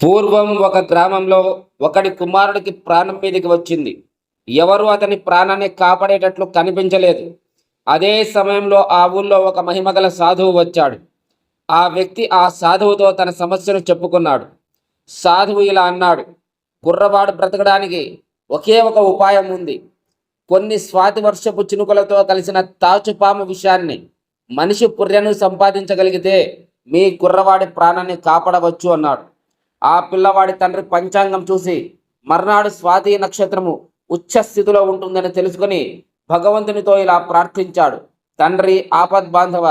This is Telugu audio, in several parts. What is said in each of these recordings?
పూర్వం ఒక గ్రామంలో ఒకడి కుమారుడికి ప్రాణం మీదకి వచ్చింది. ఎవరు అతని ప్రాణాన్ని కాపాడేటట్లు కనిపించలేదు. అదే సమయంలో ఆ ఊళ్ళో ఒక మహిమగల సాధువు వచ్చాడు. ఆ వ్యక్తి ఆ సాధువుతో తన సమస్యను చెప్పుకున్నాడు. సాధువు ఇలా అన్నాడు కుర్రవాడు బ్రతకడానికి ఒకే ఒక ఉపాయం ఉంది. కొన్ని స్వాతి వర్షపు చినుకులతో కలిసిన తాచుపాము విషయాన్ని మనిషి పుర్రెను సంపాదించగలిగితే మీ కుర్రవాడి ప్రాణాన్ని కాపాడవచ్చు అన్నాడు. ఆ పిల్లవాడి తండ్రి పంచాంగం చూసి మర్నాడు స్వాతి నక్షత్రము ఉచ్చ స్థితిలో ఉంటుందని తెలుసుకొని భగవంతునితో ఇలా ప్రార్థించాడు. తండ్రి ఆపద్ బాంధవ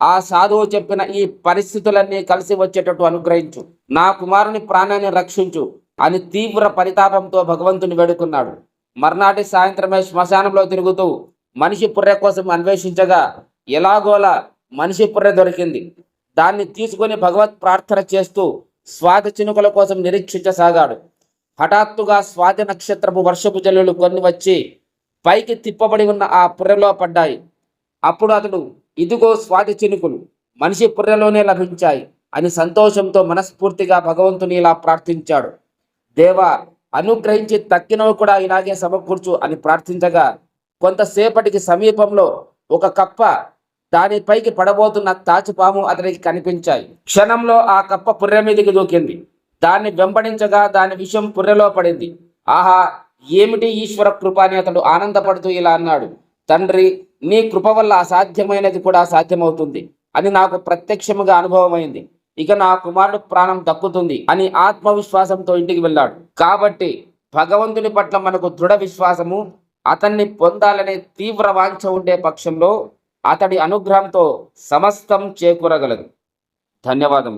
ఆ సాధువు చెప్పిన ఈ పరిస్థితులన్నీ కలిసి వచ్చేటట్టు అనుగ్రహించు. నా కుమారుని ప్రాణాన్ని రక్షించు అని తీవ్ర పరితాపంతో భగవంతుని వేడుకున్నాడు. మర్నాటి సాయంత్రమే శ్మశానంలో తిరుగుతూ మనిషి పుర్రె కోసం అన్వేషించగా ఎలాగోలా మనిషి పుర్రె దొరికింది. దాన్ని తీసుకొని భగవత్ ప్రార్థన చేస్తూ స్వాతి చినుకల కోసం నిరీక్షించసాగాడు. హఠాత్తుగా స్వాతి నక్షత్రపు వర్షపు జల్లులు కొన్ని వచ్చి పైకి తిప్పబడి ఉన్న ఆ పుర్రెలో పడ్డాయి. అప్పుడు అతడు ఇదిగో స్వాతి చినుకులు మనిషి పుర్రెలోనే లభించాయి అని సంతోషంతో మనస్ఫూర్తిగా భగవంతుని ఇలా ప్రార్థించాడు. దేవా అనుగ్రహించి తక్కినవి కూడా ఇలాగే సమకూర్చు అని ప్రార్థించగా కొంతసేపటికి సమీపంలో ఒక కప్ప దానిపైకి పడబోతున్న తాచుపాము అతనికి కనిపించాయి. క్షణంలో ఆ కప్ప పుర్రె మీదకి దూకింది. దాన్ని వెంబడించగా దాని విషయం పుర్రెలో పడింది. ఆహా ఏమిటి ఈశ్వర కృప అని అతడు ఆనందపడుతూ ఇలా అన్నాడు. తండ్రి నీ కృప వల్ల అసాధ్యమైనది కూడా సాధ్యమవుతుంది అని నాకు ప్రత్యక్షముగా అనుభవమైంది. ఇక నా కుమారుడు ప్రాణం దక్కుతుంది అని ఆత్మవిశ్వాసంతో ఇంటికి వెళ్ళాడు. కాబట్టి భగవంతుని పట్ల మనకు దృఢ విశ్వాసము అతన్ని పొందాలనే తీవ్ర వాంఛ ఉండే పక్షంలో అతడి అనుగ్రహంతో సమస్తం చేకూరగలదు. ధన్యవాదం